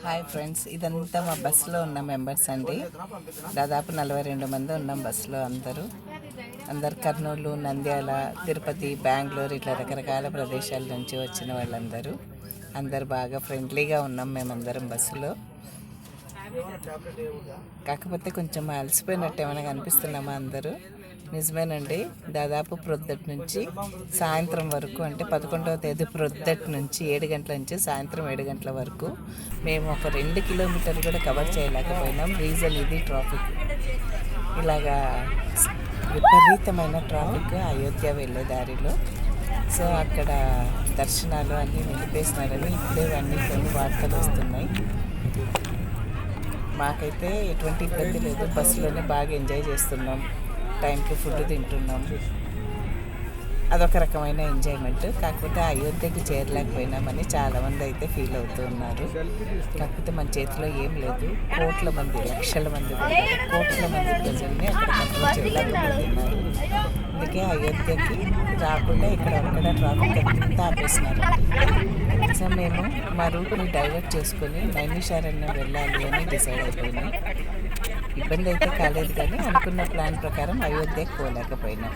Hi friends ఇదంతా మా బస్సులో ఉన్న మెంబర్స్ అండి. దాదాపు నలభై రెండు మంది ఉన్నాం బస్సులో అందరూ. అందరు కర్నూలు నంద్యాల తిరుపతి బెంగళూరు ఇట్లా రకరకాల ప్రదేశాల నుంచి వచ్చిన వాళ్ళందరూ. అందరు బాగా ఫ్రెండ్లీగా ఉన్నాం మేమందరం బస్సులో. కాకపోతే కొంచెం అలసిపోయినట్టు ఏమైనా కనిపిస్తున్నామా అందరూ? నిజమేనండి. దాదాపు ప్రొద్దటి నుంచి సాయంత్రం వరకు అంటే పదకొండవ తేదీ ప్రొద్దటి నుంచి ఏడు గంటల నుంచి సాయంత్రం ఏడు గంటల వరకు మేము ఒక రెండు కిలోమీటర్లు కూడా కవర్ చేయలేకపోయినాం. రీజన్ ఇది ట్రాఫిక్. ఇలాగా విపరీతమైన ట్రాఫిక్ అయోధ్య వెళ్ళే దారిలో. సో అక్కడ దర్శనాలు అన్నీ నిలిపేసినారని ఇప్పుడే అన్నీ కొన్ని వార్తలు వస్తున్నాయి. మాకైతే ఎటువంటి ఇబ్బంది లేదు. బస్సులోనే బాగా ఎంజాయ్ చేస్తున్నాం. టైంకి ఫుడ్ తింటున్నాం. అదొక రకమైన ఎంజాయ్మెంట్. కాకపోతే అయోధ్యకి చేరలేకపోయినామని చాలామంది అయితే ఫీల్ అవుతూ ఉన్నారు. కాకపోతే మన చేతిలో ఏం లేదు. కోట్ల మంది లక్షల మంది కూడా కోట్ల మంది ప్రజల్ని అక్కడ చేయలేకపోతున్నారు అందుకే అయోధ్యకి రాకుండా ఇక్కడ అక్కడ ట్రాఫిక్ అంతా ఆపేసినారు. సో మేము మా రూట్ని డైవర్ట్ చేసుకొని నైమిషారణ్యం వెళ్ళాలి అని డిసైడ్ అయిపోయినాం. ఇబ్బంది అయితే కాలేదు కానీ అనుకున్న ప్లాన్ ప్రకారం అయోధ్యకు పోలేకపోయినాం